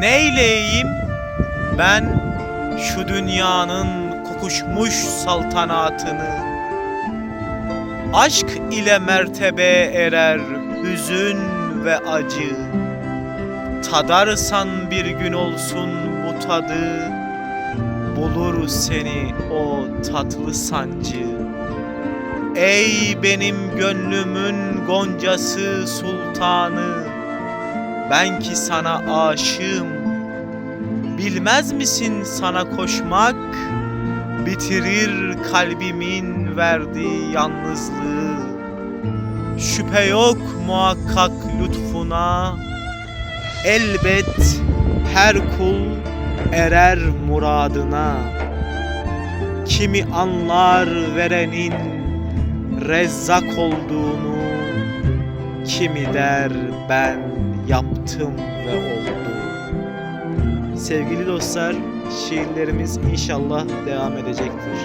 Neyleyeyim? Ben şu dünyanın kokuşmuş saltanatını Aşk ile mertebe erer hüzün ve acı Tadarsan bir gün olsun bu tadı Bulur seni o tatlı sancı Ey benim gönlümün goncası sultanı Ben ki sana aşığım. Bilmez misin sana koşmak? Bitirir kalbimin verdiği yalnızlığı. Şüphe yok muhakkak lütfuna. Elbet her kul erer muradına. Kimi anlar verenin rezzak olduğunu Kimi der ben yaptım ve oldu Sevgili dostlar şiirlerimiz inşallah devam edecektir.